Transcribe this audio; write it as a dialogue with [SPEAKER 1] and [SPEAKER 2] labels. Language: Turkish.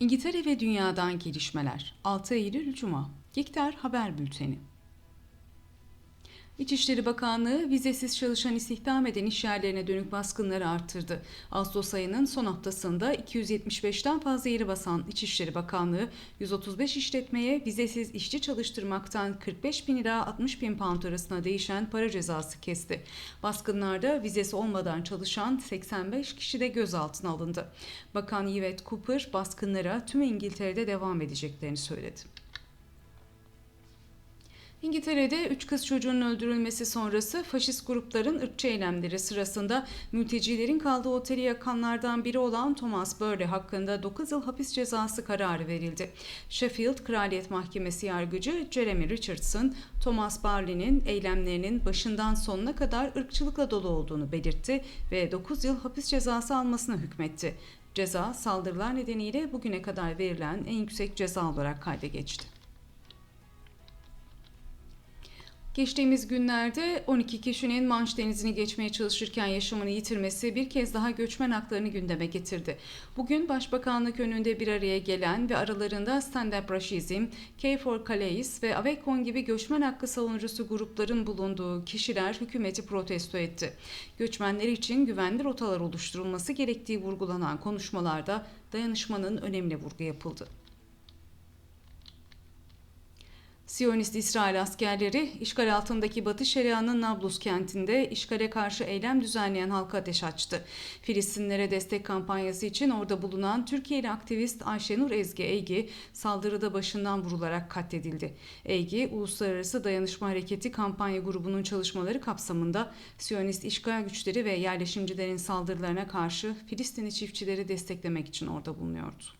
[SPEAKER 1] İngiltere ve dünyadan gelişmeler. 6 Eylül Cuma. Gikter Haber Bülteni. İçişleri Bakanlığı vizesiz çalışan istihdam eden işyerlerine dönük baskınları arttırdı. Ağustos ayının son haftasında 275'ten fazla yeri basan İçişleri Bakanlığı 135 işletmeye vizesiz işçi çalıştırmaktan 45 bin ila 60 bin pound arasında değişen para cezası kesti. Baskınlarda vizesi olmadan çalışan 85 kişi de gözaltına alındı. Bakan Yvette Cooper baskınlara tüm İngiltere'de devam edeceklerini söyledi. İngiltere'de üç kız çocuğunun öldürülmesi sonrası faşist grupların ırkçı eylemleri sırasında mültecilerin kaldığı oteli yakanlardan biri olan Thomas Burley hakkında 9 yıl hapis cezası kararı verildi. Sheffield Kraliyet Mahkemesi yargıcı Jeremy Richardson, Thomas Burley'nin eylemlerinin başından sonuna kadar ırkçılıkla dolu olduğunu belirtti ve 9 yıl hapis cezası almasına hükmetti. Ceza saldırılar nedeniyle bugüne kadar verilen en yüksek ceza olarak kayda geçti. Geçtiğimiz günlerde 12 kişinin Manş Denizi'ni geçmeye çalışırken yaşamını yitirmesi bir kez daha göçmen haklarını gündeme getirdi. Bugün Başbakanlık önünde bir araya gelen ve aralarında Stand Up Racism, K4 Calais ve Avekon gibi göçmen hakkı savunucusu grupların bulunduğu kişiler hükümeti protesto etti. Göçmenler için güvenli rotalar oluşturulması gerektiği vurgulanan konuşmalarda dayanışmanın önemli vurgu yapıldı. Siyonist İsrail askerleri işgal altındaki Batı Şeria'nın Nablus kentinde işgale karşı eylem düzenleyen halka ateş açtı. Filistinlere destek kampanyası için orada bulunan Türkiye'li aktivist Ayşenur Ezgi Eygi saldırıda başından vurularak katledildi. Eygi, Uluslararası Dayanışma Hareketi kampanya grubunun çalışmaları kapsamında Siyonist işgal güçleri ve yerleşimcilerin saldırılarına karşı Filistinli çiftçileri desteklemek için orada bulunuyordu.